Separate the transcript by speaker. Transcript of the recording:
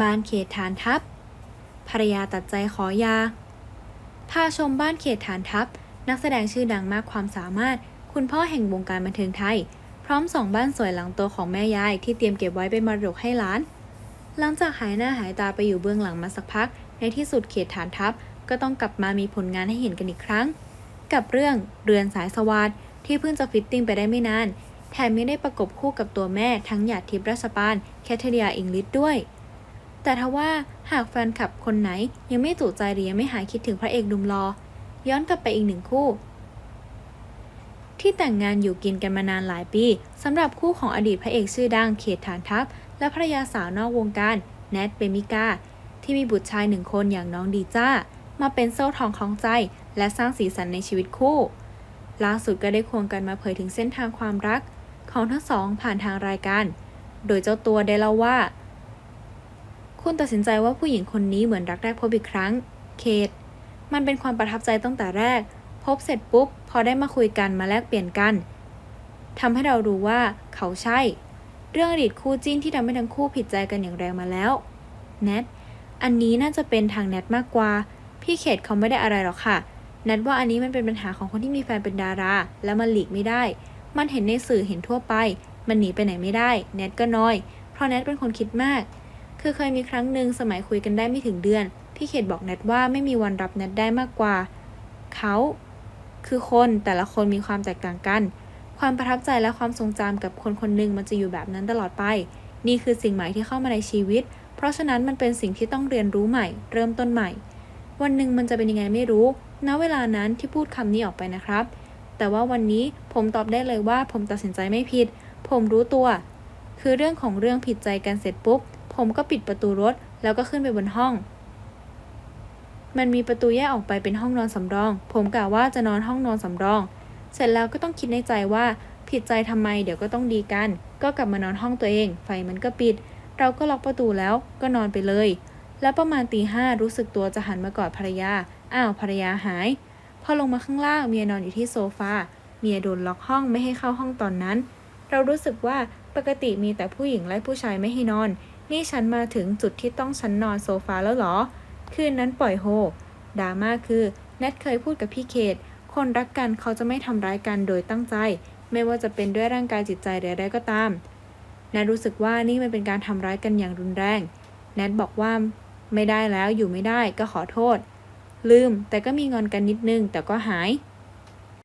Speaker 1: บ้านเขตฐานทัพ ภรรยาตัดใจขอยา พาชมบ้านเขตฐานทัพ นักแสดงชื่อดังมากความสามารถ คุณพ่อแห่งวงการบันเทิงไทย พร้อมสองบ้านสวยหลังโตของแม่ยายที่เตรียมเก็บไว้เป็นมรดกให้หลาน หลังจากหายหน้าหายตาไปอยู่เบื้องหลังมาสักพัก ในที่สุดเขตฐานทัพ ก็ต้องกลับมามีผลงานให้เห็นกันอีกครั้ง กับเรื่องเรือนสายสวัสดที่เพิ่งจะฟิตติ้งไปได้ไม่นาน แถมยังได้ประกบคู่กับตัวแม่ทั้งหยาดทิพย์ราชปาน แคทเธอรียอิงลิสด้วย แต่ทว่าหากแฟนคลับคนไหนยังไม่จุใจหรือยังไม่หายคิดถึงพระเอกหนุ่มรอ ย้อนกลับไปอีกหนึ่งคู่ ที่แต่งงานอยู่กินกันมานานหลายปีสำหรับคู่ของอดีตพระเอกชื่อดังเขตฐานทัพ และภรรยาสาวนอกวงการแนทเปมิกาที่มีบุตรชายหนึ่งคนอย่างน้องดีจ้า มาเป็นโซ่ทองของใจ และสร้างสีสันในชีวิตคู่ล่าสุดก็ได้ควงกันมาเผยถึงเส้นทางความรัก ของทั้งสองผ่านทางรายการ โดยเจ้าตัวได้เล่าว่า คุณตัดสินใจว่าผู้หญิงคนนี้เหมือนรักแรกพบอีกครั้ง เคท มันเป็นความประทับใจตั้งแต่แรก พบเสร็จปุ๊บ พอได้มาคุยกันมาแลกเปลี่ยนกันทำให้เรารู้ว่าเขาใช่ เรื่องอดีตคู่จิ้นที่ทำให้ทั้งคู่ผิดใจกันอย่างแรงมาแล้ว แนท อันนี้น่าจะเป็นทางแนทมากกว่า พี่เขตเขาไม่ได้อะไรหรอกค่ะ แนทว่าอันนี้มันเป็นปัญหาของคนที่มีแฟนเป็นดารา แล้วมันหลีกไม่ได้ มันเห็นในสื่อเห็นทั่วไป มันหนีไปไหนไม่ได้ แนทก็น้อย เพราะแนทเป็นคนคิดมาก คือเคยมีครั้งหนึ่งสมัยคุยกันได้ไม่ถึงเดือนพี่เขตบอกแนทว่าไม่มีวันรับแนทได้มากกว่า เขาคือคนแต่ละคนมีความแตกต่างกัน ความประทับใจและความทรงจำกับคนคนหนึ่งมันจะอยู่แบบนั้นตลอดไป นี่คือสิ่งใหม่ที่เข้ามาในชีวิต เพราะฉะนั้นมันเป็นสิ่งที่ต้องเรียนรู้ใหม่ เริ่มต้นใหม่ วันหนึ่งมันจะเป็นยังไงไม่รู้ ณ เวลานั้นที่พูดคำนี้ออกไปนะครับ แต่ว่าวันนี้ผมตอบได้เลยว่าผมตัดสินใจไม่ผิด ผมรู้ตัว คือเรื่องของเรื่องผิดใจกันเสร็จปุ๊บ ผมก็ปิดประตูรถ แล้วก็ขึ้นไปบนห้อง มันมีประตูแยกออกไปเป็นห้องนอนสำรอง ผมกะว่าจะนอนห้องนอนสำรอง เสร็จแล้วก็ต้องคิดในใจว่าผิดใจทำไมเดี๋ยวก็ต้องดีกัน ก็กลับมานอนห้องตัวเอง ไฟมันก็ปิด เราก็ล็อกประตูแล้วก็นอนไปเลย แล้วประมาณตีห้ารู้สึกตัวจะหันมากอดภรรยา อ้าวภรรยาหาย พอลงมาข้างล่างเมียนอนอยู่ที่โซฟา เมียโดนล็อกห้องไม่ให้เข้าห้องตอนนั้น เรารู้สึกว่าปกติมีแต่ผู้หญิงไล่ผู้ชายไม่ให้นอน นี่ฉันมาถึงจุดที่ต้องฉันนอนโซฟาแล้วเหรอ คืนนั้นปล่อยโฮดราม่าคือแนทเคยพูดกับพี่เขต คนรักกันเขาจะไม่ทำร้ายกันโดยตั้งใจ ไม่ว่าจะเป็นด้วยร่างกายจิตใจใดๆก็ตามแนทรู้สึกว่านี่มันเป็นการทำร้ายกันอย่างรุนแรง แนทบอกว่าไม่ได้แล้วอยู่ไม่ได้ก็ขอโทษ ลืมแต่ก็มีงอนกันนิดนึงแต่ก็หาย